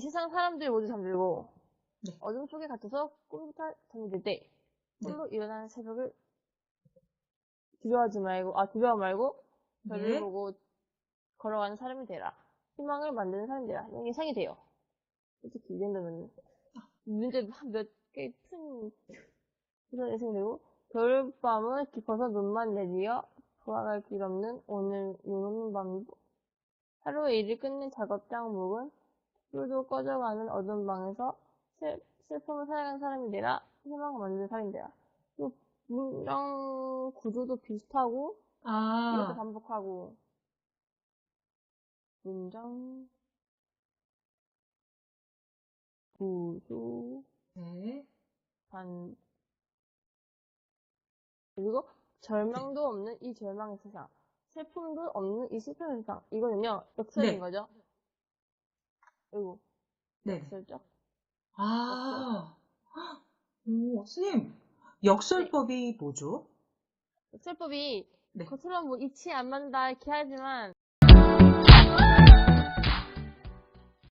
세상 사람들이 모두 잠들고 네. 어둠 속에 갇혀서 꿈부터 잠이 들때 네. 홀로 일어나는 새벽을 두려워하지 말고 아 두려워 말고 별을 네. 보고 걸어가는 사람이 되라. 희망을 만드는 사람이 되라. 이런 예상이 돼요. 솔직히 이 정도면 문제 몇개 푼 그런 예상이 되고 겨울밤은 깊어서 눈만 내리어 부화갈 길 없는 오늘 눈 오는 밤이고 하루의 일을 끝낸 작업장 묵은 불도 꺼져 가는 어두운 방에서 슬, 슬픔을 사랑하는 사람이 되라. 희망을 만드는 사람이 되라. 또 문장 구조도 비슷하고 이렇게 아, 반복하고. 문장. 구조. 네. 반. 그리고 절망도 없는 이 절망의 세상. 슬픔도 없는 이 슬픔의 세상. 이거는요 역설인 네. 거죠 그리고 네. 역설적 아, 오, 선생님, 역설법이 뭐죠? 역설법이 네. 겉으로 뭐 이치 안 맞는다 이렇게 하지만